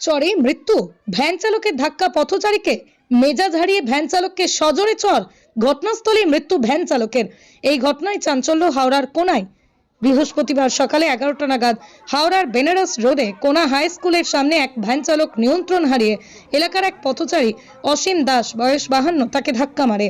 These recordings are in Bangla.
চড়ে মৃত্যু। ভ্যান চালকের ধাক্কা পথচারীকে। মেজাজ হারিয়ে ভ্যান চালককে সজোরে চর। ঘটনাস্থলে মৃত্যু ভ্যান চালকের। এই ঘটনায় চাঞ্চল্য হাওড়ার কোনায়। বৃহস্পতিবার সকালে এগারোটা নাগাদ হাওড়ার বেনারস রোডে কোনা হাই স্কুলের সামনে এক ভ্যান চালক নিয়ন্ত্রণ হারিয়ে এলাকার এক পথচারী অসীম দাস, বয়স বাহান্ন, তাকে ধাক্কা মারে।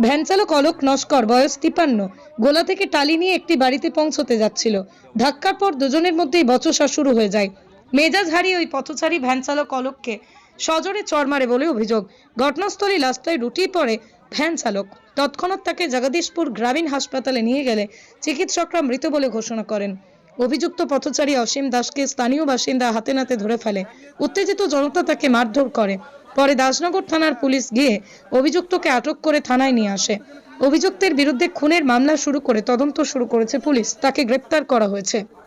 ভ্যান চালক অলোক নস্কর, বয়স তিপান্ন, গোলা থেকে টালি নিয়ে একটি বাড়িতে পৌঁছতে যাচ্ছিল। ধাক্কার পর দুজনের মধ্যেই বচসা শুরু হয়ে যায়। মেজাজ হারিয়ে ওই পথচারী ভ্যান চালক অলোককে সজোরে চড় মারে বলে অভিযোগ। ঘটনাস্থলে রাস্তায় লুটিয়ে পড়ে ভ্যান চালক। তৎক্ষণাৎ তাকে জগদীশপুর গ্রামীণ হাসপাতালে নিয়ে গেলে চিকিৎসকরা মৃত বলে ঘোষণা করেন। অভিযুক্ত পথচারী অসীম দাসকে স্থানীয় বাসিন্দা হাতে নাতে ধরে ফেলে। উত্তেজিত জনতা তাকে মারধর করে। পরে দাসনগর থানার পুলিশ গিয়ে অভিযুক্তকে আটক করে থানায় নিয়ে আসে। অভিযুক্তের বিরুদ্ধে খুনের মামলা শুরু করে তদন্ত শুরু করেছে পুলিশ। তাকে গ্রেপ্তার করা হয়েছে।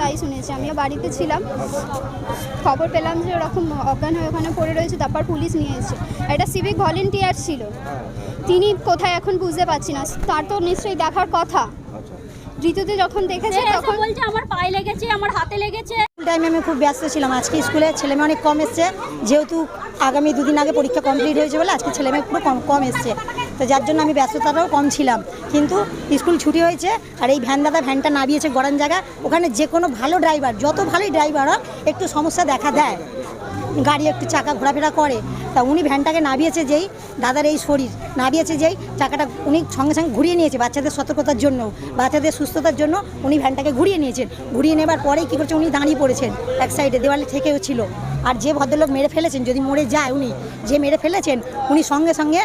তাই শুনেছি। আমিও বাড়িতে ছিলাম। খবর পেলাম যে ওরকম অজ্ঞান হয়ে ওখানে পড়ে রয়েছে তারপর পুলিশ নিয়ে এসেছে। একটা সিভিক ভলেন্টিয়ার ছিল। তিনি কোথায় এখন বুঝতে পারছি না। তার তো নিশ্চয়ই দেখার কথা। ঋতুতে যখন দেখেছে তখন বলছে আমার পায়ে লেগেছে আমার হাতে লেগেছে। টাইমে আমি খুব ব্যস্ত ছিলাম। আজকে স্কুলে ছেলেমেয়ে অনেক কম এসছে। যেহেতু আগামী দুদিন আগে পরীক্ষা কমপ্লিট হয়েছে বলে আজকে ছেলে মেয়ে পুরো কম কম এসছে। তো যার জন্য আমি ব্যস্ততাটাও কম ছিলাম। কিন্তু স্কুল ছুটি হয়েছে আর এই ভ্যান দাদা ভ্যানটা নামিয়েছে গড়ান জায়গা, ওখানে যে কোনো ভালো ড্রাইভার যত ভালোই ড্রাইভার হোক, একটু সমস্যা দেখা দেয়। গাড়ি একটু চাকা ঘোরাফেরা করে। তা উনি ভ্যানটাকে নামিয়েছে যেই দাদার এই শরীর, নামিয়েছে যেই চাকাটা উনি সঙ্গে সঙ্গে ঘুরিয়ে নিয়েছে বাচ্চাদের সতর্কতার জন্য, বাচ্চাদের সুস্থতার জন্য উনি ভ্যানটাকে ঘুরিয়ে নিয়েছেন। ঘুরিয়ে নেবার পরেই কী করছে, উনি দাঁড়িয়ে পড়েছেন, এক সাইডে দেওয়ালে থেকেও ছিল। আর যে ভদ্রলোক মেরে ফেলেছেন, যদি মরে যায় উনি, যে মেরে ফেলেছেন, উনি সঙ্গে সঙ্গে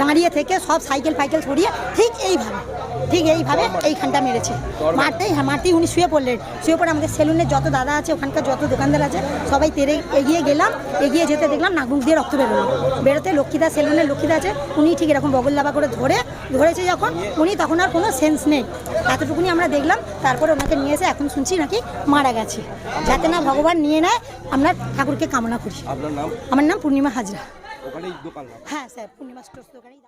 দাঁড়িয়ে থেকে সব সাইকেল ফাইকেল সরিয়ে ঠিক এইভাবে ঠিক এইভাবে এইখানটা মেরেছে। মারতেই হ্যাঁ মারতেই উনি শুয়ে পড়লেন। শুয়ে পড়ে আমাদের সেলুনের যত দাদা আছে, ওখানকার যত দোকানদার আছে, সবাই তেরে এগিয়ে গেলাম, এগিয়ে যেতে দেখলাম নাগুন দিয়ে রক্ত বেরোলো। বেরোতে লক্ষ্মীদা সেলুনের লক্ষ্মীদা আছে, উনি ঠিক এরকম বগল লাভা করে ধরে, ধরেছে যখন, উনি তখন আর কোনো সেন্স নেই। এতটুকুনি আমরা দেখলাম, তারপরে ওনাকে নিয়ে এসে এখন শুনছি নাকি মারা গেছে। যাতে না ভগবান নিয়ে নেয়, আমরা ঠাকুরকে কামনা করি আপনার নাম? আমার নাম পূর্ণিমা হাজরা। ওখানেই দোকান? হ্যাঁ স্যার পূর্ণিমা স্টোর দোকানেই।